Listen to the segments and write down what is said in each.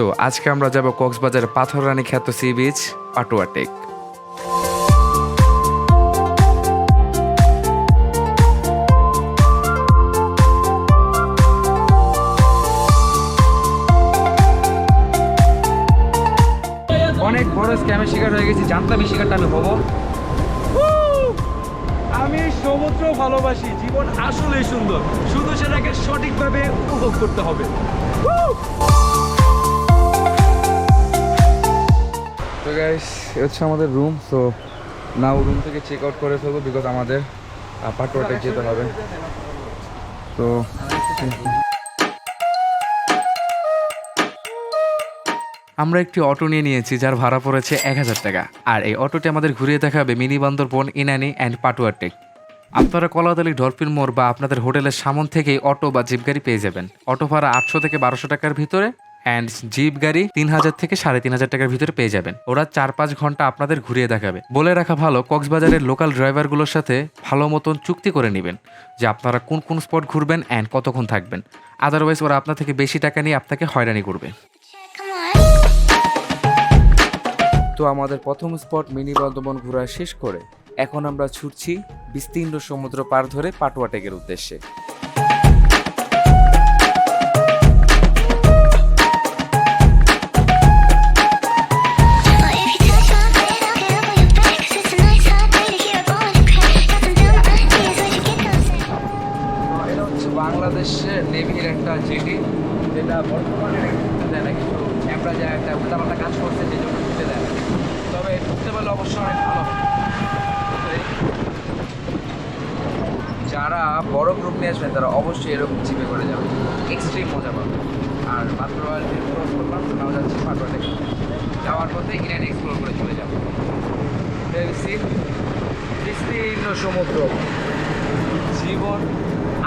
তো আজকে আমরা যাব কক্সবাজার পাথররানী খ্যাত সি বিচ পাটুয়া টেক। অনেক বড় স্ক্যামের শিকার হয়ে গেছি জানতাম শিকারটা আমি হব। আমি সমুদ্র ভালোবাসি জীবন আসলেই সুন্দর। শুধু সেটাকে সঠিকভাবে উপভোগ করতে হবে। তো গাইস হচ্ছে আমাদের রুম সো নাও রুম থেকে চেক আউট করে ফেলব বিকজ আমাদের পাটুয়াটে যেতে হবে। তো আমরা একটি অটো নিয়ে নিয়েছি যার ভাড়া পড়েছে এক হাজার টাকা। আর এই অটোটি আমাদের ঘুরিয়ে দেখাবে mini Bandarban Inani and Patuartek আপনারা কলাতলি, ডলফিন মোড় বা আপনাদের হোটেলের সামন থেকেই অটো বা জিপ গাড়ি পেয়ে যাবেন। অটো ভাড়া আটশো থেকে বারোশো টাকার ভিতরে। অ্যান্ড জিপ গাড়ি তিন হাজার থেকে সাড়ে তিন হাজার টাকার ভিতরে পেয়ে যাবেন। ওরা চার পাঁচ ঘণ্টা আপনাদের ঘুরিয়ে দেখাবে। বলে রাখা ভালো, কক্সবাজারের লোকাল ড্রাইভারগুলোর সাথে ভালো মতন চুক্তি করে নেবেন যে আপনারা কোন কোন স্পট ঘুরবেন অ্যান্ড কতক্ষণ থাকবেন। আদারওয়াইজ ওরা আপনার থেকে বেশি টাকা নিয়ে আপনাকে হয়রানি করবে। তো আমাদের প্রথম স্পট মিনি বর্ধমান ঘোরা শেষ করে। এখন আমরা ছুটছি বিস্তীর্ণ সমুদ্র পার ধরে পাটুয়া টেকের উদ্দেশ্যে। যা একটা উল্টাপাল্টা কাজ করছে যে জন্য ঢুকতে দেয় তবে ঢুকতে পারলে অবশ্যই অনেক ভালো। যারা বড় গ্রুপ নিয়ে আসবেন, তারা অবশ্যই এরকম জিপে করে যাবে। এক্সট্রিম মজা পাবে। আর মাত্র ক্রস করলাম, তো নাও যাচ্ছি পাটোয়া থেকে যাওয়ার পথে ইরান এক্সপ্লোর করে চলে যাব। বিস্তীর্ণ সমুদ্র। জীবন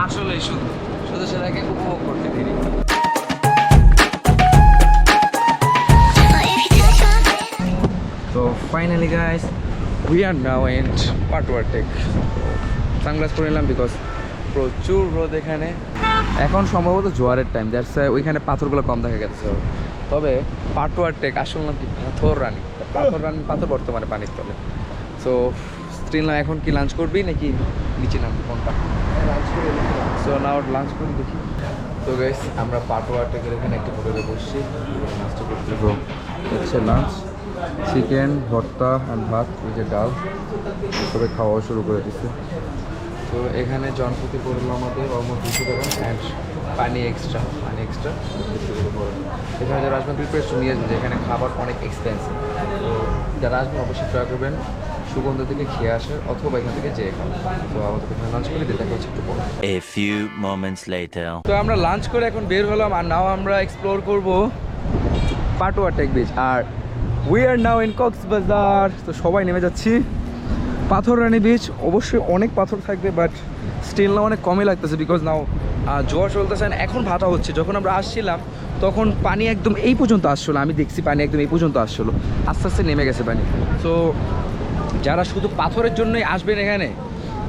আসলেই সুন্দর। শুধু সেটাকে finally guys we are now and Patuar Tek sunglass পরে নিলাম বিকজ প্রচুর রোদ এখানে। এখন সম্ভবত জোয়ারের টাইম দ্যাটস ওইখানে পাথরগুলো কম দেখা গেছে। তবে পাটওয়ার টেক আসল নাম কি? পাথর রানী। পাথর রানী, পাথর বর্তমানে পানির তলে। সো স্টিল না, এখন কি লাঞ্চ করবি নাকি নিচে নাম কোনটা? সো নাও লাঞ্চ করি দেখি। তো গাইস আমরা পাটোয়া টেকের এখানে একটা হোটেলে বসছি। লাঞ্চটা করতে হচ্ছে লাঞ্চ চিকেন ভর্তা অ্যান্ড ভাত ওই যে ডাল সবাই খাওয়া শুরু করে দিচ্ছে তো এখানে জনপ্রতি পড়ল আমাদের অলমোস্ট দুশো টাকা অ্যান্ড পানি এক্সট্রা পানি এক্সট্রা এখানে যারা আসবেন প্রিপারেশন নিয়ে আসবেন যেখানে খাবার অনেক এক্সপেন্সিভ তো যারা আসবেন অবশ্যই ট্রাই করবেন সুগন্ধ থেকে খেয়ে আসার অথবা এখান থেকে যেয়ে খান। তো আমাদের এখানে লাঞ্চ করে দেখা হচ্ছে একটু পরে। A few moments later. তো আমরা লাঞ্চ করে এখন বের হলাম আর নাও আমরা এক্সপ্লোর করব পাটোয়া Tek beach R we are now in Cox's Bazar তো সবাই নেমে যাচ্ছি। পাথর রানী বিচ অবশ্যই অনেক পাথর থাকবে বাট স্টিল না অনেক কমই লাগতেছে বিকজ নাও জোয়ার চলতেছে এখন ভাটা হচ্ছে। যখন আমরা আসছিলাম, তখন পানি একদম এই পর্যন্ত আসছিল। আমি দেখছি পানি একদম এই পর্যন্ত আসছিল। আস্তে আস্তে নেমে গেছে পানি। তো যারা শুধু পাথরের জন্যই আসবেন এখানে,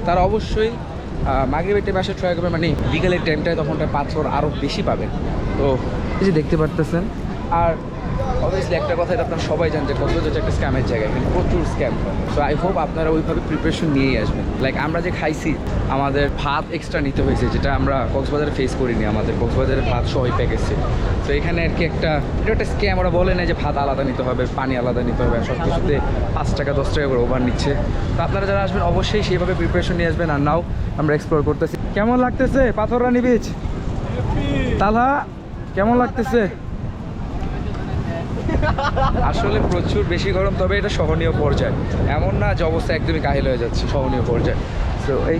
তারা অবশ্যই মাগরিবের টাইমে আসে ট্রাই করবেন। মানে বিকেলের টাইমটায় তখনটা পাথর আরও বেশি পাবেন। তো, এই যে দেখতে পারতেছেন। আর অবভিয়াসলি একটা কথা এটা আপনারা সবাই জানেন যে কক্সবাজার হচ্ছে একটা স্ক্যামের জায়গা এখানে প্রচুর স্ক্যাম সো আই হোপ আপনারা ওইভাবে প্রিপারেশন নিয়েই আসবেন। লাইক আমরা যে খাইছি আমাদের ভাত এক্সট্রা নিতে হয়েছে যেটা আমরা কক্সবাজারে ফেস করিনি আমাদের কক্সবাজারের ভাত সবাই প্যাকেজ ছিল। তো এখানে আর কি একটা এটা একটা স্ক্যাম ওরা বলে না যে ভাত আলাদা নিতে হবে পানি আলাদা নিতে হবে সব কিছুতে পাঁচ টাকা দশ টাকা করে ওভার নিচ্ছে। তো আপনারা যারা আসবেন অবশ্যই সেইভাবে প্রিপারেশন নিয়ে আসবেন। আর নাও আমরা এক্সপ্লোর করতেছি। কেমন লাগতেছে? পাথর রানী বিচ তালহা কেমন লাগতেছে? আসলে প্রচুর বেশি গরম, তবে এটা সহনীয় পর্যায়ে। এমন না যে অবস্থা একদমই কাহিল হয়ে যাচ্ছে, সহনীয় পর্যায়ে। তো এই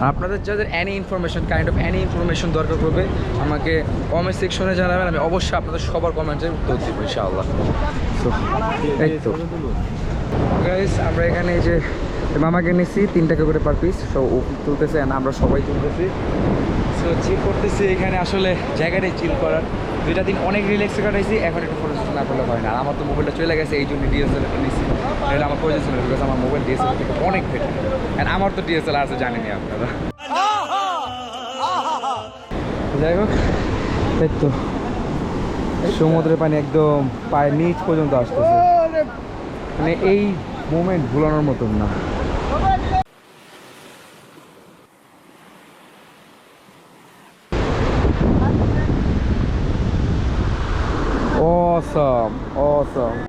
আর আপনাদের যাদের any information kind of any information দরকার পড়বে, আমাকে কমেন্ট সেকশনে জানাবেন, আমি অবশ্যই আপনাদের সবার কমেন্টের উত্তর দিব, ইনশাআল্লাহ। তো। গাইস আমরা এখানে এই যে মামাকে নিচ্ছি তিন টাকা করে পার পিস সো ও তুলতেছে আমরা সবাই তুলতেছি। সো চিল করতেছি এখানে আসলে জায়গাটাই চিল করার। দুইটা দিন অনেক রিল্যাক্সে কাটাইছি, এখন একটু ফটো না করলে হয় না। আমার তো মোবাইলটা চলে গেছে, এই জন্য ডিএসএলআরটা নিচ্ছি এটা আমার প্রয়োজন ছিল বিকজ আমার মোবাইল ডিএসএলআর থেকে অনেক বেটার অ্যান্ড আমার তো ডিএসএলআর আছে জানেনি আপনারা। যাই হোক, এই তো। সমুদ্রের পানি একদম পায়ের নিচ পর্যন্ত আসতেছে। মানে এই মোমেন্ট ভুলানোর মতন না। Awesome, awesome.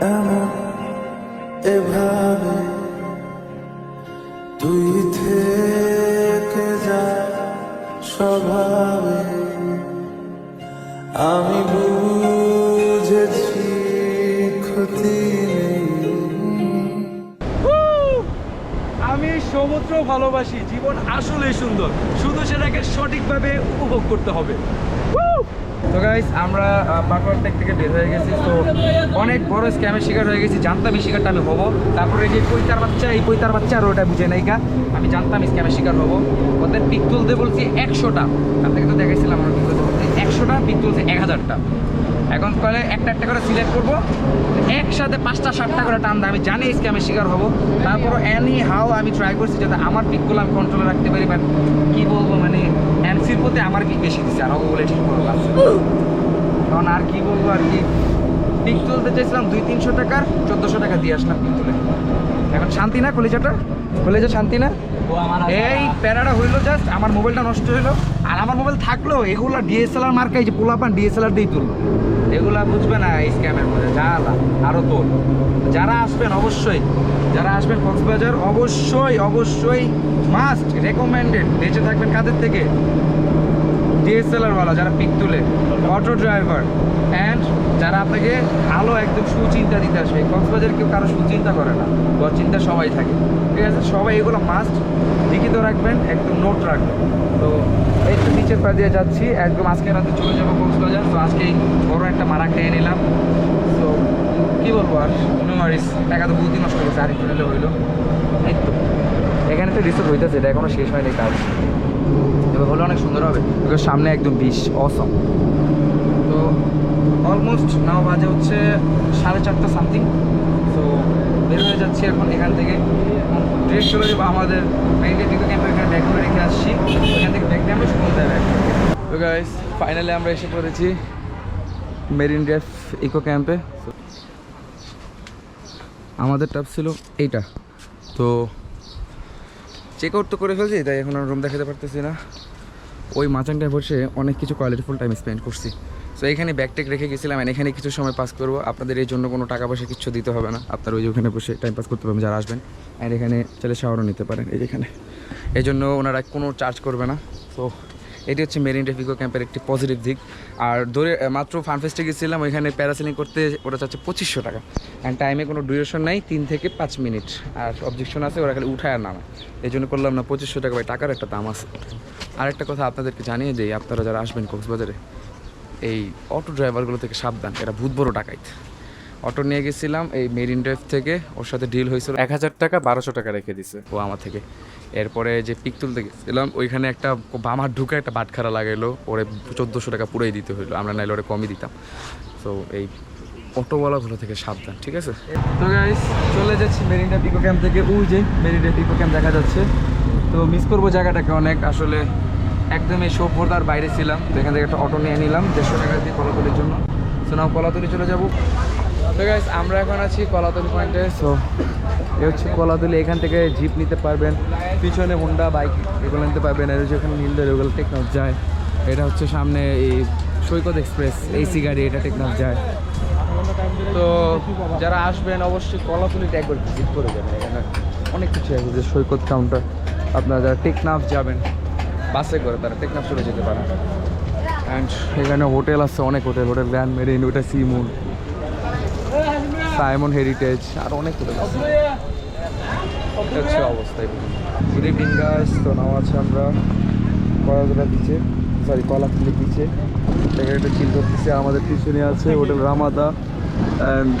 Emma, Abraham. ভালোবাসি, জীবন আসলেই সুন্দর। শুধু সেটাকে সঠিকভাবে উপভোগ করতে হবে। তো গাইস আমরা পাকুয়ার টেক থেকে বের হয়ে গেছি। তো অনেক বড় স্ক্যামের শিকার হয়ে গেছি। জানতাম শিকারটা আমি হব। তারপরে যে পৈতার বাচ্চা, এই পৈতার বাচ্চা আর ওটা বুঝে নাইকা আমি জানতাম স্ক্যামের শিকার হব। ওদের পিক তুলতে বলছি একশোটা। আপনাকে তো দেখাইছিলাম, আমরা পিক তুলতে একশোটা পিক তুলছে এক হাজারটা। এখন কলে একটা একটা করে সিলেক্ট করব। একসাথে পাঁচটা সাতটা করে টান আমি জানি স্ক্যামের শিকার হব। তারপর এনি হাও আমি ট্রাই করছি যাতে আমার পিকগুলো আমি কন্ট্রোলে রাখতে পারি বাট কী বলব মানে এমসির প্রতি আমার পিক বেশি দিচ্ছে আর বলে ঠিক করে লাভ কারণ আর কি বলব আর কি পিক তুলতে চাইছিলাম দুই তিনশো টাকার চোদ্দোশো টাকা দিয়ে আসলাম পিক তুলে। এখন শান্তি না কলেজাটা? কলেজা শান্তি না? এই প্যারাটা হইল জাস্ট আমার মোবাইলটা নষ্ট হইল। আর আমার মোবাইল থাকলেও এগুলো ডিএসএলআর মার্কা এই যে পোলাপান ডিএসএলআর দিয়েই তুলবে। এগুলো বুঝবে না এই স্ক্যামের মধ্যে, যা আরও তোল। যারা আসবেন, অবশ্যই, যারা আসবেন কক্সবাজার, অবশ্যই অবশ্যই মাস্ট রেকমেন্ডেড বেঁচে থাকবেন কাদের থেকে? ডিএসএলআরওয়ালা যারা পিক তুলে অটো ড্রাইভার অ্যান্ড যারা আপনাকে ভালো একদম সুচিন্তা দিতে আসবে কক্সবাজার কেউ কারও সুচিন্তা করে না চিন্তা সবাই থাকে, ঠিক আছে? সবাই এগুলো মাস্ট লিখিত রাখবেন, একদম নোট রাখবেন। তো এই তো নিচের পা দিয়ে যাচ্ছি, একদম আজকে রাতে চলে যাব কক্সবাজার, তো আজকে বড় একটা মারা খেয়ে নিলাম। তো কী বলব আর ওয়ারিস টাকা তো বুদ্ধি নষ্ট গেছে, আর একটু হইল। এই তো, এখানে তো রিসোর্ট হইতেছে, এটা এখনও শেষ হয়নি কাজ। এবার হলে অনেক সুন্দর হবে। বিকজ সামনে একদম বিষ অসম তো অলমোস্ট নাও বাজে হচ্ছে সাড়ে চারটা সামথিং তো বের হয়ে যাচ্ছি এখন এখান থেকে। ড্রেস চলে যাব আমাদের মেরিন পিকো ক্যাম্পে এখানে ব্যাগ করে রেখে আসছি। এখান থেকে ব্যাগ দিয়ে আমরা সুন্দর তো গাইস ফাইনালি আমরা এসে পড়েছি মেরিন ড্রাইভ ইকো ক্যাম্পে আমাদের টাপ ছিল এইটা। তো চেক আউট তো করে ফেলছি, তাই এখন আর রুম দেখাতে পারতেছি না। ওই মাচানটায় বসে অনেক কিছু কোয়ালিটিফুল টাইম স্পেন্ড করছি। সো এখানে ব্যাগ টেক রেখে গেছিলাম এখানে কিছু সময় পাস করব। আপনাদের এই জন্য কোনো টাকা পয়সা কিছু দিতে হবে না। আপনারা ওই যে ওখানে বসে টাইম পাস করতে পারবেন, যারা আসবেন। অ্যান্ড এখানে চলে শাওয়ারও নিতে পারেন, এই যেখানে এই জন্য ওনারা কোনো চার্জ করবে না। সো এটি হচ্ছে মেরিন ট্রাফিকো ক্যাম্পের একটি পজিটিভ দিক। আর ধরে মাত্র ফানফেস্টে গেছিলাম, ওইখানে প্যারাসেলিং করতে ওরা চাচ্ছে পঁচিশশো টাকা। অ্যান্ড টাইমে কোনো ডিউরেশন নাই, তিন থেকে পাঁচ মিনিট আর অবজেকশন আছে, ওরা খালি উঠায় আর নামে এই জন্য করলাম না পঁচিশশো টাকা, ভাই, টাকার একটা দাম আছে। আর একটা কথা আপনাদেরকে জানিয়ে দিই, আপনারা যারা আসবেন কক্সবাজারে, এই অটো ড্রাইভারগুলো থেকে সাবধান, এরা ভূত বড় টাকাইত অটো নিয়ে গেছিলাম, এই মেরিন ড্রাইভ থেকে। ওর সাথে ডিল হয়েছিল এক হাজার টাকা, বারোশো টাকা রেখে দিছে। ও আমার থেকে। এরপরে যে পিক তুলতে গেছিলাম, ওইখানে একটা বামার ঢুকে একটা বাটখারা লাগাইলো। ওরে চোদ্দোশো টাকা পুরাই দিতে হইল। আমরা নাইলে ওরে কমই দিতাম। তো এই অটোওয়ালাগুলো থেকে সাবধান, ঠিক আছে? তো গাইস চলে যাচ্ছি মেরিন মেরিনা পিকো ক্যাম্প থেকে। ওই যে মেরিনা পিকো ক্যাম্প দেখা যাচ্ছে। তো মিস করব জায়গাটাকে অনেক। আসলে একদম একদমই সভ্যতার বাইরে ছিলাম। তো এখান থেকে একটা অটো নিয়ে নিলাম। দেড়শো টাকা দিয়ে কলাতলির জন্য। সো নাও কলাতলি চলে যাব। তো গাইস আমরা এখন আছি কলাতলি পয়েন্টে। সো এ হচ্ছে কলাতলি এখান থেকে জিপ নিতে পারবেন। পিছনে হুন্ডা বাইক এগুলো নিতে পারবেন। আর যেখানে নীলদের ওগুলো টেকনাফ যায়। এটা হচ্ছে সামনে এই সৈকত এক্সপ্রেস, এসি গাড়ি, এটা টেকনাফ যায়। তো যারা আসবেন, অবশ্যই কলাতুলিতে একবার ভিজিট করে যাবেন। এখানে অনেক কিছু আছে, যে সৈকত কাউন্টার আপনারা যারা টেকনাফ যাবেন, বাসে করে তারা টেকনাফ চলে যেতে পারেন। অ্যান্ড এখানে হোটেল আছে, অনেক হোটেল হোটেল গ্র্যান্ড মেরিন ওটা সিমুন সাইমন হেরিটেজ আর অনেক হচ্ছে অবস্থায় গুড ইভিনিং গাইস তো নাম আছে আমরা কলাতলা বিচে সরি কলাতলি বিচে এখানে একটা চিল করতেছি, আমাদের পিছনে আছে হোটেল রামাদা অ্যান্ড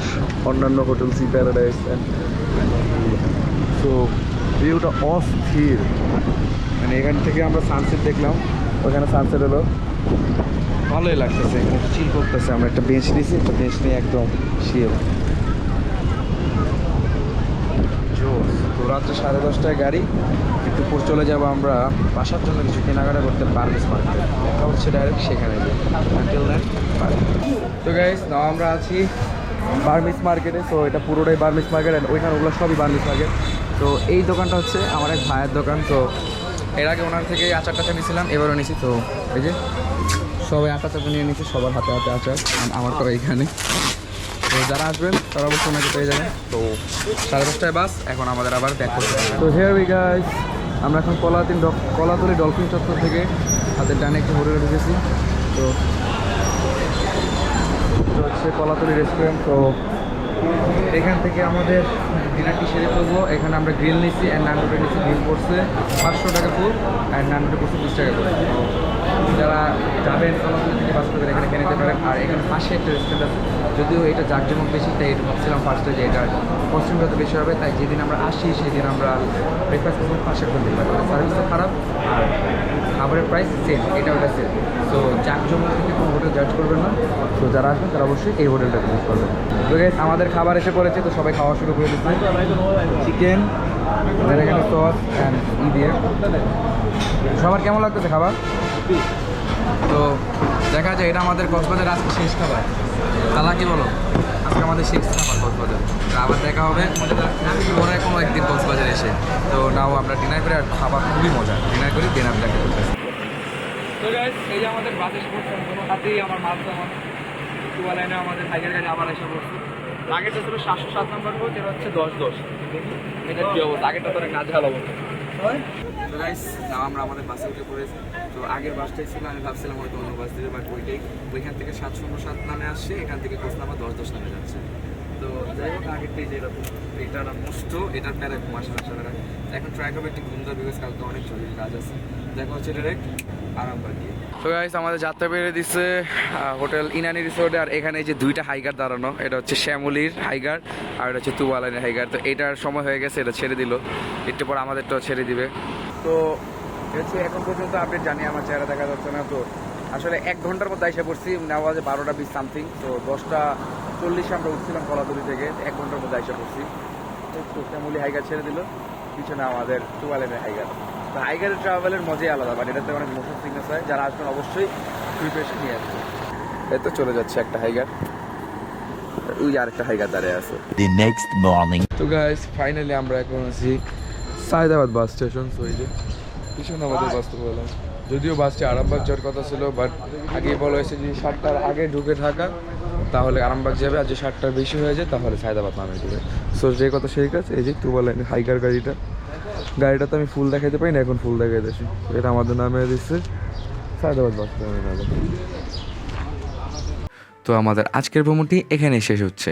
অন্যান্য hotel sea paradise and so ভিউটা অস্থির। মানে এখান থেকে আমরা সানসেট দেখলাম, ওখানে সানসেট হলো। ভালোই লাগতেছে, এখানে চিল করতেছে, আমরা একটা বেঞ্চ নিয়েছি একটা বেঞ্চ নিয়ে একদম শিল জোস তো রাত্রে সাড়ে দশটায় গাড়ি একটু পর চলে যাব আমরা, বাসার জন্য কিছু কেনাকাটা করতে বার্মিস মার্কেট দেখা হচ্ছে ডাইরেক্ট সেখানে তো গাইস নাও আমরা আছি বার্মিস মার্কেটে তো এটা পুরোটাই বার্মিস মার্কেট অ্যান্ড ওইখানে ওগুলো সবই বার্মিস মার্কেট তো এই দোকানটা হচ্ছে আমার এক ভাইয়ের দোকান, তো এর আগে ওনার থেকে আচার টাচার নিয়েছিলাম, এবারও নিয়েছি, তো এই যে সবাই আটা চাটা নিয়ে নিয়েছি, সবার হাতে হাতে আচার আমার তো এইখানে। তো যারা আসবেন, তারা অবশ্যই ওনাকে পেয়ে যাবেন। তো সাড়ে দশটায় বাস, এখন আমাদের আবার ব্যাক করতে তো হেয়ার উই গাইস আমরা এখন কলাতিন কলাতলি ডলফিন চত্বর থেকে হাতের ডানে একটু হোটেলে ঢুকেছি। তো হচ্ছে কলাতলি রেস্টুরেন্ট তো এখান থেকে আমাদের ডিনারটি সেরে ফেলব এখানে আমরা গ্রিল নিচ্ছি অ্যান্ড নান রুটি নিচ্ছি গ্রিল পড়ছে পাঁচশো টাকা ফুল অ্যান্ড নান রুটি পড়ছে বিশ টাকা করে যারা যাবেন কলাতলি থেকে বাস করবেন এখানে কিনে পারেন আর এখানে পাশে একটা রেস্টুরেন্ট আছে। যদিও এটা জাঁকজমক বেশি, তাই এটা ভাবছিলাম ফার্স্টে যে এটা পশ্চিমগত বেশি হবে। তাই যেদিন আমরা আসি, সেদিন আমরা ব্রেকফাস্ট করব, পাশে দিতে পারি সার্ভিসও খারাপ, আর খাবারের প্রাইস সেম এটা ওটা সেম তো জাঁকজমক থেকে কোনো হোটেল জাজ করবেন না। তো যারা আসবেন তারা অবশ্যই এই হোটেলটা ভিজিট করবেন তো guys, আমাদের খাবার এসে পড়েছে তো সবাই খাওয়া শুরু করে দিচ্ছে। চিকেন এখানে সস অ্যান্ড ই দিয়ে। সবার কেমন লাগতেছে খাবার? তো দেখা যায় এটা আমাদের কক্সবাজার আজকে শেষ খাবার। তালা কি বলো। আজকে আমাদের শেষ খাবার কক্সবাজার। আবার দেখা হবে। পরে কোনো একদিন কক্সবাজার এসে। তো নাও আমরা ডিনার করে আর খাবার খুবই মজা। ডিনার করি ডিনার দেখা করতেছি তো গাইস এই যে আমাদের বাসে এসে কোনো হাতেই আমার মাছ আমার টুয়া লাইনে আমাদের হাইকের গাড়ি আবার এসে পড়ছে আগেরটা ছিল সাতশো সাত নম্বর কোচ এটা হচ্ছে দশ দশ। এটা কি অবস্থা? আগেরটা তো অনেক নাজেহাল অবস্থা। গাইস নাও আমরা আমাদের বাসে উঠে পড়েছি। তো আগের বাসটাই ছিল, আমি ভাবছিলাম হয়তো অন্য বাস দিবে বাট ওইটাই। ওইখান থেকে সাত শূন্য সাত নামে আসছে, এখান থেকে কোচ নামা দশ দশ নামে যাচ্ছে। তো যাই হোক আগেরটাই যে এরকম। এটা মোস্ট এটার প্যারে ঘুম আসে না এখন ট্রাই করব একটু ঘুম দেওয়ার বিকজ কালকে অনেক জরুরি কাজ আছে। দেখা হচ্ছে ডাইরেক্ট তো গাইস আমাদের যাত্রা বেরিয়ে দিচ্ছে হোটেল ইনানি রিসোর্টে আর এখানে যে দুইটা হাইগার দাঁড়ানো, এটা হচ্ছে শ্যামলির হাইগার আর এটা হচ্ছে তুবালাইনের হাইগার তো এটার সময় হয়ে গেছে, এটা ছেড়ে দিল। একটু পর আমাদেরটাও ছেড়ে দিবে। তো হচ্ছে এখন পর্যন্ত আপডেট জানি আমার চেহারা দেখা যাচ্ছে না তো আসলে এক ঘণ্টার মধ্যে এসে পড়ছি নেওয়া যে বারোটা বিশ সামথিং তো দশটা চল্লিশে আমরা উঠছিলাম কলাতলি থেকে এক ঘণ্টার মধ্যে এসে পড়ছি। তো শ্যামলি হাইগার ছেড়ে দিল পিছনে আমাদের টুয়ালেনের হাইগার তো হাইগারের ট্রাভেলের মজাই আলাদা মানে এটাতে অনেক মোশন সিকনেস হয় যারা আসবেন অবশ্যই প্রিপারেশন নিয়ে আসবে এই তো চলে যাচ্ছে একটা হাইগার ওই আরেকটা হাইগার দাঁড়িয়ে আছে। The next morning. তো গাইস ফাইনালি আমরা এখন আছি সায়দাবাদ বাস স্টেশন তো এই যে পিছনে আমাদের বাসটা বললাম। যদিও বাসটি আরামবাগ যাওয়ার কথা ছিল বাট আগে বলা হয়েছে যে সাতটার আগে ঢুকে থাকা তাহলে আরামবাগ যাবে। আর যে সাতটার বেশি হয়ে যায় তাহলে সায়দাবাদ নামে দেবে সো যে কথা সেই কাজ এই যে টু বলেন হাইকার গাড়িটা। গাড়িটা তো আমি ফুল দেখাইতে পারি না এখন ফুল দেখাই দিচ্ছি এটা আমাদের নামে দিচ্ছে সায়দাবাদ বাস নামে তো আমাদের আজকের ভ্রমণটি এখানে শেষ হচ্ছে।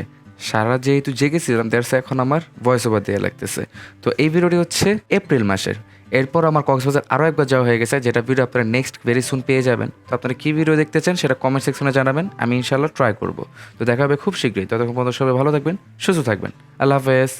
সারা যেহেতু জেগেছিলাম দ্যাটস এখন আমার ভয়েস ওভার দেওয়া লাগতেছে। তো এই ভিডিওটি হচ্ছে এপ্রিল মাসের। এরপর আমার কক্সবাজার আরও একবার যাওয়া হয়ে গেছে, যেটা ভিডিও আপনারা নেক্সট ভেরি সুন পেয়ে যাবেন। তো আপনারা কী ভিডিও দেখতে চান সেটা কমেন্ট সেকশনে জানাবেন, আমি ইনশাল্লাহ ট্রাই করব। তো দেখা হবে খুব শীঘ্রই। ততক্ষণ পর্যন্ত সবাই ভালো থাকবেন, সুস্থ থাকবেন। আল্লাহ হাফেজ।